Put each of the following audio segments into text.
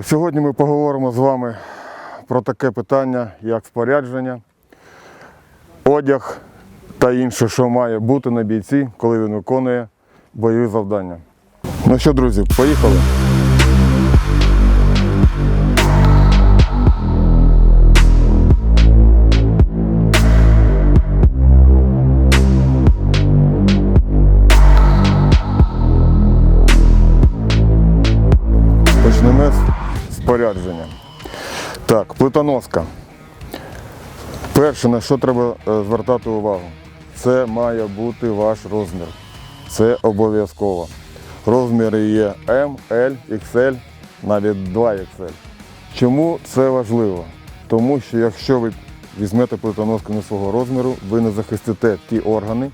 Сьогодні ми поговоримо з вами про таке питання, як спорядження, одяг та інше, що має бути на бійці, коли він виконує бойові завдання. Ну що, друзі, поїхали. Спорядження. Так, плитоноска. Перше, на що треба е, звертати увагу, це має бути ваш розмір. Це обов'язково. Розміри є М, L, XL, навіть 2XL. Чому це важливо? Тому що якщо ви візьмете плитоноску не свого розміру, ви не захистите ті органи,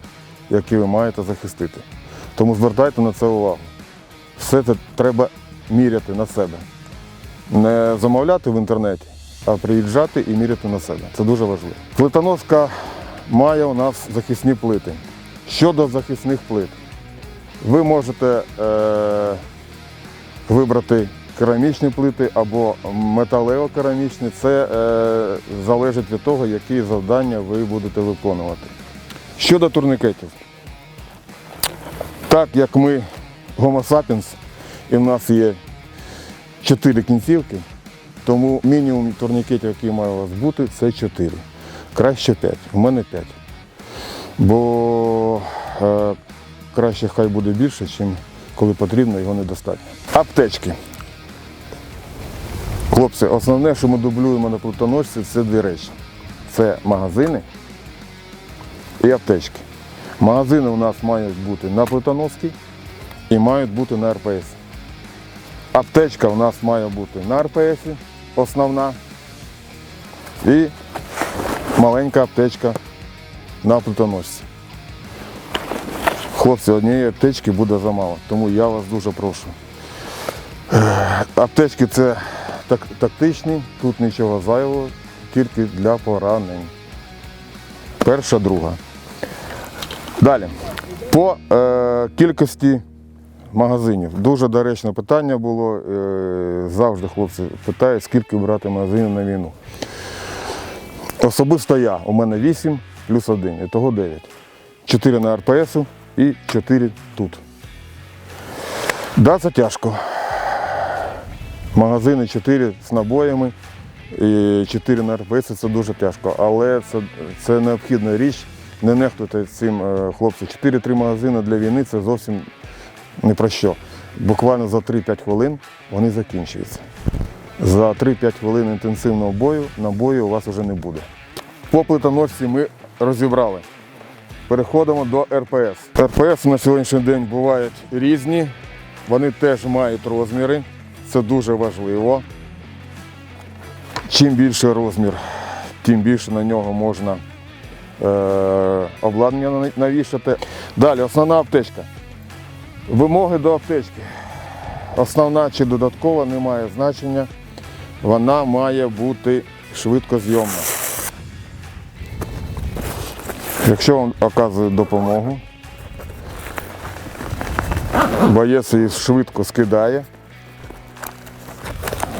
які ви маєте захистити. Тому звертайте на це увагу. Все це треба міряти на себе. Не замовляти в інтернеті, а приїжджати і міряти на себе. Це дуже важливо. Плитоноска має у нас захисні плити. Щодо захисних плит, ви можете е, вибрати керамічні плити або металево-керамічні. Це е, залежить від того, які завдання ви будете виконувати. Щодо турнікетів, так як ми Homo sapiens, і в нас є чотири кінцівки, тому мінімум турнікетів, який має у вас бути, це 4. Краще 5. У мене 5. Бо е, краще хай буде більше, ніж коли потрібно, його недостатньо. Аптечки. Хлопці, основне, що ми дублюємо на плитоносці, це дві речі. Це магазини і аптечки. Магазини у нас мають бути на плитоноски і мають бути на РПС. Аптечка у нас має бути на РПС, основна. І маленька аптечка на плитоносці. Хлопці, однієї аптечки буде замало, тому я вас дуже прошу. Аптечки це так, тактичні, тут нічого зайвого, тільки для поранень. Перша, друга. Далі. По е, кількості магазинів. Дуже доречне питання було. е, Завжди хлопці питають, скільки брати магазинів на війну. Особисто я, у мене 8 плюс 1, і того 9. 4 на РПС і 4 тут. Да, це тяжко. Магазини 4 з набоями і 4 на РПС це дуже тяжко. Але це, це необхідна річ. Не нехтуйте цим, е, хлопці. 4-3 магазини для війни це зовсім не про що. Буквально за 3-5 хвилин вони закінчуються. За 3-5 хвилин інтенсивного бою набою у вас вже не буде. По плитоносці ми розібрали. Переходимо до РПС. РПС на сьогоднішній день бувають різні, вони теж мають розміри. Це дуже важливо. Чим більше розмір, тим більше на нього можна е, обладнання навішати. Далі, основна аптечка. Вимоги до аптечки. Основна чи додаткова не має значення. Вона має бути швидкозйомна. Якщо вам оказують допомогу, боєць її швидко скидає,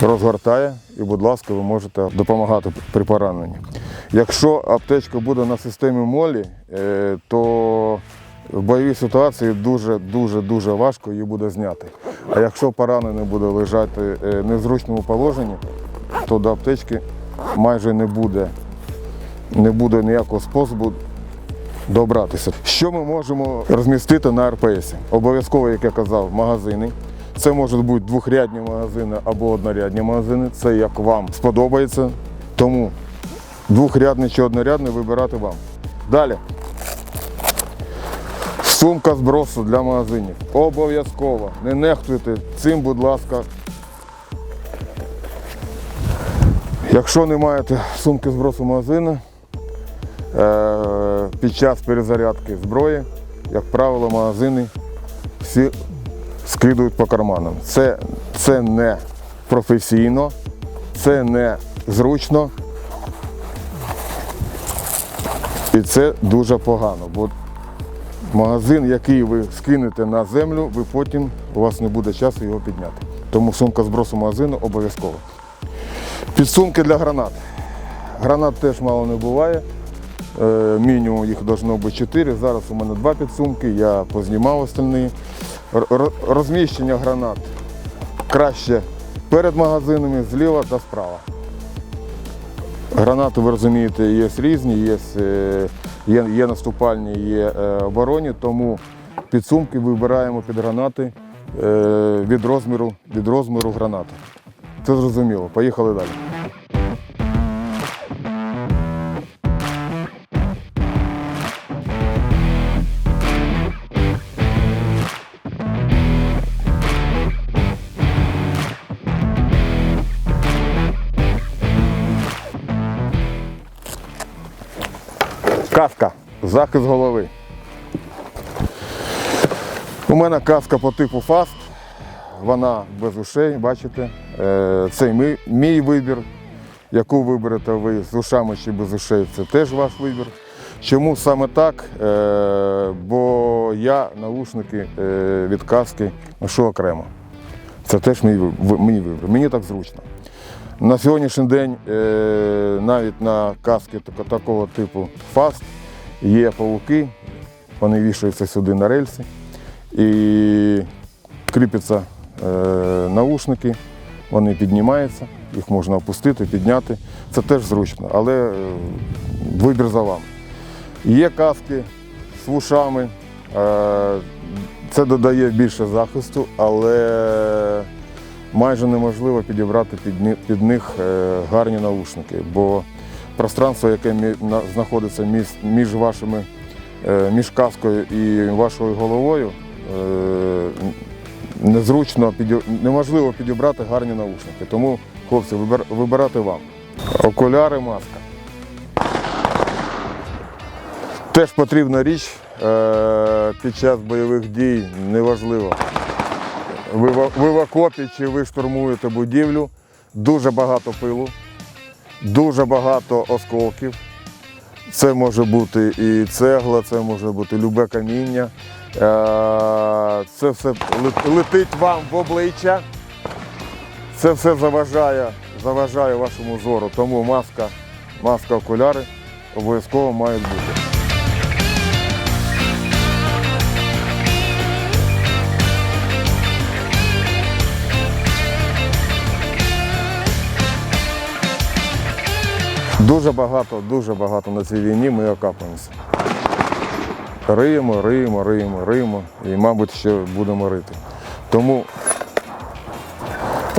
розгортає і, будь ласка, ви можете допомагати при пораненні. Якщо аптечка буде на системі молі, е, то в бойовій ситуації дуже-дуже дуже важко її буде зняти. А якщо поранений буде лежати е, в незручному положенні, то до аптечки майже не буде, не буде ніякого способу добратися. Що ми можемо розмістити на РПС? Обов'язково, як я казав, магазини. Це можуть бути двохрядні магазини або однорядні магазини. Це як вам сподобається. Тому двохрядний чи однорядний вибирати вам. Далі. Сумка збросу для магазинів. Обов'язково. Не нехтуйте цим, будь ласка. Якщо не маєте сумки збросу магазину, е, під час перезарядки зброї, як правило, магазини всі скидують по карманам. Це, це не професійно, це не зручно. І це дуже погано, бо магазин, який ви скинете на землю, ви потім у вас не буде часу його підняти. Тому сумка збросу магазину обов'язково. Підсумки для гранат. Гранат теж мало не буває. Е, Мінімум їх должно бути 4. Зараз у мене два підсумки, я познімав остальні. Розміщення гранат краще перед магазинами, зліва та справа. Гранати, ви розумієте, є різні, є, е, є, є наступальні, є е, оборонні, тому підсумки вибираємо під гранати е, від розміру, від розміру гранати. Це зрозуміло. Поїхали далі. Каска. Захист голови. У мене каска по типу Fast. Вона без ушей, бачите. Е, Це мій, мій вибір. Яку виберете ви з ушами чи без ушей, це теж ваш вибір. Чому саме так? Е, Бо я наушники е, від каски ношу окремо. Це теж мій вибір. Мені так зручно. На сьогоднішній день е, навіть на каски такого типу Fast є павуки, вони вішаються сюди на рельси і кріпляться е, наушники, вони піднімаються, їх можна опустити, підняти. Це теж зручно, але е, вибір за вами. Є каски з вушами, це додає більше захисту, але майже неможливо підібрати під, них е, гарні наушники, бо пространство, яке знаходиться між, вашими е, між каскою і вашою головою, е, незручно неможливо підібрати гарні наушники. Тому, хлопці, вибирати вам. Окуляри, маска. Теж потрібна річ під час бойових дій, неважливо. Ви, в- окопі чи ви штурмуєте будівлю, дуже багато пилу, дуже багато осколків. Це може бути і цегла, це може бути любе каміння. Е, Це все летить вам в обличчя. Це все заважає, заважає вашому зору. Тому маска, маска, окуляри обов'язково мають бути. Дуже багато, дуже багато на цій війні ми окапуємося. Риємо, риємо, риємо, риємо і, мабуть, ще будемо рити. Тому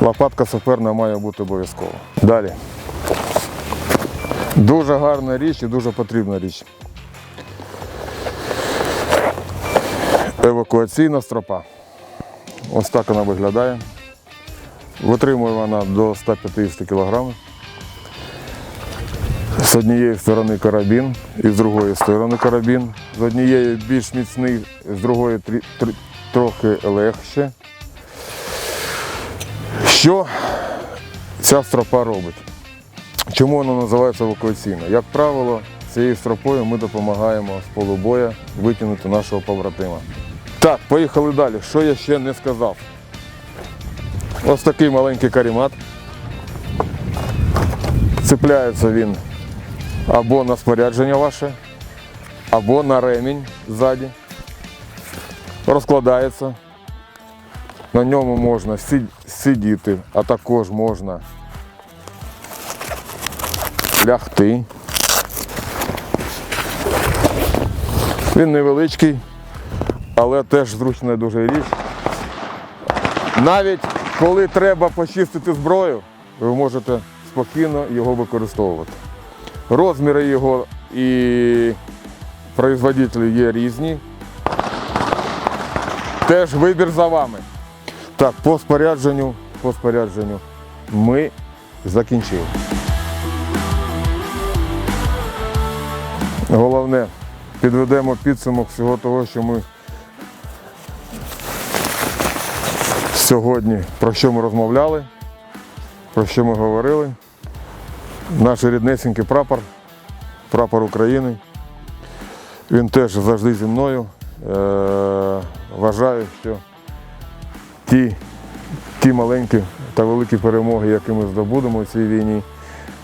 лопатка саперна має бути обов'язково. Далі. Дуже гарна річ і дуже потрібна річ. Евакуаційна стропа. Ось так вона виглядає. Витримує вона до 150 кг. З однієї сторони карабін і з другої сторони карабін. З однієї більш міцний, з другої трохи легше. Що ця стропа робить? Чому вона називається евакуаційною? Як правило, цією стропою ми допомагаємо з полу боя витягнути нашого побратима. Так, поїхали далі. Що я ще не сказав? Ось такий маленький карімат. Цепляється він або на спорядження ваше, або на ремінь ззаді. Розкладається. На ньому можна сидіти, а також можна лягти. Він невеличкий, але теж зручна дуже річ. Навіть коли треба почистити зброю, ви можете спокійно його використовувати. Розміри його і производителі є різні. Теж вибір за вами. Так, по спорядженню, по спорядженню ми закінчили. Головне, підведемо підсумок всього того, що ми сьогодні, про що ми розмовляли, про що ми говорили. Наш ріднесенький прапор, прапор України. Він теж завжди зі мною. Е, вважаю, що ті ті маленькі та великі перемоги, які ми здобудемо в цій війні,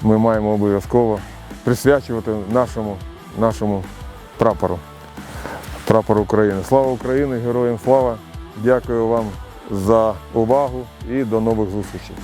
ми маємо обов'язково присвячувати нашому, нашому прапору. Прапор України. Слава Україні! Героям слава! Дякую вам за увагу і до нових зустрічей.